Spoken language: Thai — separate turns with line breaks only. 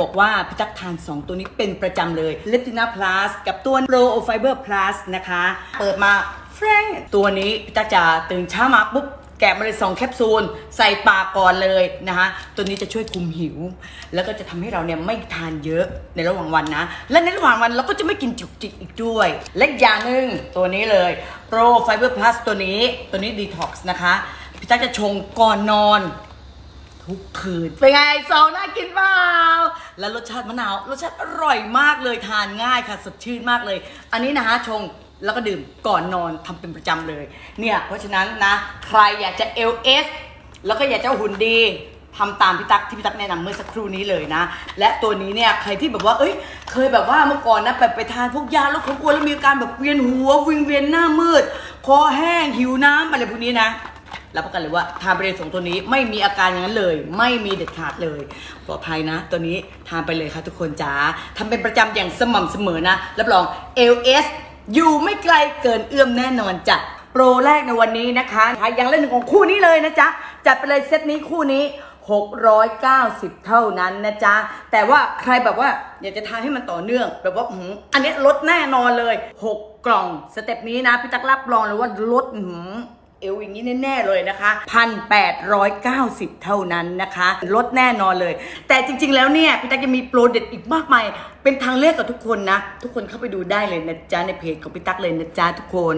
บอกว่าพี่ตั๊กทาน 2 ตัวนี้เป็นประจำเลยเลตินาพลัสกับตัวโปรโอไฟเบอร์พลัสนะคะ เปิดมาแฟรงตัวนี้พี่ตั๊กจะตื่นเช้ามาปุ๊บแกะมาเลยสองแคปซูล ใส่ปากก่อนเลยนะคะ ตัวนี้จะช่วยคุมหิว แล้วก็จะทำให้เราเนี่ยไม่ทานเยอะในระหว่างวันนะ และในระหว่างวันเราก็จะไม่กินจุกจิกอีกด้วย และอย่างหนึ่งตัวนี้เลย Pro Fiber Plus ตัวนี้ตัวนี้ Detox นะคะ พี่ตั๊กจะชงก่อนนอน ทุกคืน เป็นไงซองน่ากินเปล่า แล้วรสชาติมะนาวรสชาติอร่อยมากเลยทานง่ายค่ะสดชื่นมากเลย อันนี้นะคะชงแล้วก็ดื่มก่อนนอนทำเป็นประจำเลยเนี่ยเพราะฉะนั้นนะใครอยากจะ LS แล้วก็อยากจะหุ่นดีทำตามพี่ตั๊กที่พี่ตั๊กแนะนำเมื่อสักครู่นี้เลยนะ และตัวนี้เนี่ยใครที่แบบว่า เอ้ย เคยแบบว่าเมื่อก่อนนะไปไปทานพวกยาลดความอ้วนแล้วมีอาการแบบเวียนหัววิงเวียนหน้ามืด คอแห้งหิวน้ำอะไรพวกนี้นะ รับประกันเลยว่าทานไปเลยสองตัวนี้ไม่มีอาการอย่างนั้นเลย ไม่มีเด็ดขาดเลยปลอดภัยนะ ตัวนี้ทานไปเลยค่ะทุกคนจ้าทำเป็นประจำอย่างสม่ำเสมอนะ รับรอง LS อยู่ไม่ไกลเกินเอื้อมแน่นอนจ้ะโปรแรกในวันนี้นะคะอย่างละหนึ่งของคู่นี้เลยนะจ๊ะจัดไปเลยเซตนี้คู่นี้ 690 เท่านั้นนะจ๊ะ แต่ว่าใครแบบว่าอยากจะทานให้มันต่อเนื่อง แบบว่าหืมอันนี้ลดแน่นอนเลย 6 กล่องสเต็ปนี้นะพี่ตักรับรองเลยว่าลดหื เอวอย่างนี้แน่ๆเลยนะคะ1,890 เท่านั้นนะคะ ลดแน่นอนเลย แต่จริงๆแล้วเนี่ยพี่ตั๊กยังมีโปรเด็ดอีกมากมาย เป็นทางเลือกกับทุกคนนะ ทุกคนเข้าไปดูได้เลยนะจ๊ะในเพจของพี่ตั๊กเลยนะจ๊ะทุกคน